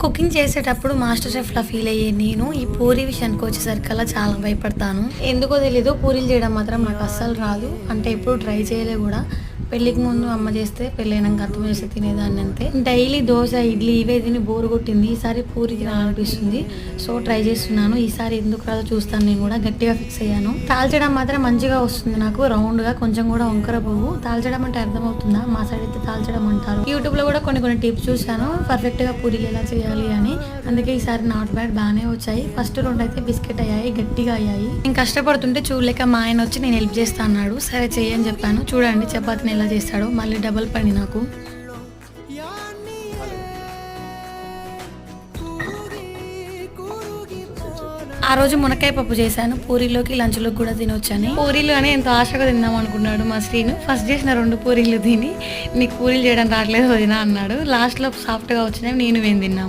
Cooking చేసేటప్పుడు master chef లా feel అయ్యే నేను ఈ పూరి విషయానికి వచ్చేసరికి అలా చాలా భయపడతాను. ఎందుకో తెలీదు పూరీలు చేయడం మాత్రం నాకు అస్సలు రాదు. అంటే ఎప్పుడు ట్రై చేయలే కూడా. పెళ్ళికి ముందు అమ్మ చేస్తే పెళ్ళైనాక అర్థం చేస్తే తినేదాన్ని అంతే. డైలీ దోశ ఇడ్లీ ఇవే తిని బోరు కొట్టింది. ఈసారి పూరికి తినాలనిపిస్తుంది సో ట్రై చేస్తున్నాను. ఈసారి ఎందుకు రాదో చూస్తాను నేను కూడా. గట్టిగా ఫిక్స్ అయ్యాను. తాల్చడం మాత్రం మంచిగా వస్తుంది నాకు. రౌండ్గా కొంచెం కూడా వంకర పువ్వు తాల్చడం అంటే అర్థమవుతుందా? మా సైడ్ అయితే తాల్చడం అంటారు. యూట్యూబ్లో కూడా కొన్ని కొన్ని టిప్స్ చూశాను. పర్ఫెక్ట్గా పూరీలు ఎలా చేయాలి అని. అందుకే ఈసారి నాట్ బ్యాడ్ బాగానే వచ్చాయి. ఫస్ట్ రెండు అయితే బిస్కెట్ అయ్యాయి. గట్టిగా అయ్యాయి. నేను కష్టపడుతుంటే చూడలేక మా ఆయన వచ్చి నేను హెల్ప్ చేస్తా అన్నాడు. సరే చెయ్యని చెప్పాను. చూడండి చపాతీని ఎలా చేస్తాడో మళ్ళీ డబల్ పని నాకు. ఆ రోజు మునక్కాయ పప్పు చేశాను. పూరీలోకి లంచ్లోకి కూడా తినొచ్చాను. పూరీలు అని ఎంతో ఆశగా తిందాం అనుకున్నాడు మా శ్రీను. ఫస్ట్ చేసిన రెండు పూరీలు తిని నీకు పూరీలు చేయడం రావట్లేదు వదినా అన్నాడు. లాస్ట్లో సాఫ్ట్గా వచ్చినాయి నేను ఏం తిన్నాను